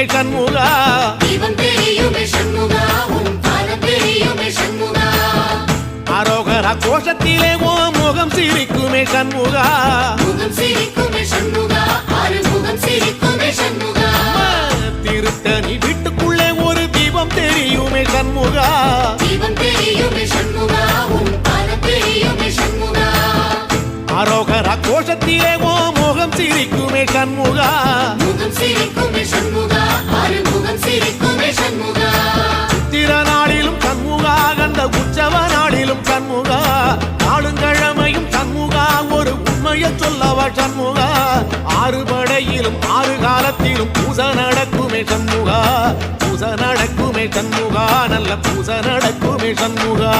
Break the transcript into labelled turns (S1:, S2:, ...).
S1: சிரிக்குமே சண்முகா
S2: தீபம் தெரியுமே சண்முகா உன் பாதம் தெரியுமே சண்முகா.
S1: அரோகரா கோஷத்திலே ஓ முகம் சிரிக்குமே சண்முகா
S2: முகம் சிரிக்குமே சண்முகா ஆறு முகம் சிரிக்குமே சண்முகா.
S1: திருத்தணி வீட்டுக்குள்ளே ஒரு தீபம் தெரியுமே சண்முகா
S2: தீபம் தெரியுமே சண்முகா உன் பாதம் தெரியுமே சண்முகா.
S1: அரோகரா கோஷத்திலே ஓ முகம் சிரிக்குமே
S2: முகம் சிரிக்குமே
S1: ஒரு உண்மையை சொல்லவா சண்முகா. ஆறு படையிலும் ஆறு காலத்திலும் பூச நடக்குமே சண்முகா. பூச நடக்குமே சண்முகா நல்ல பூச நடக்குமே சண்முகா.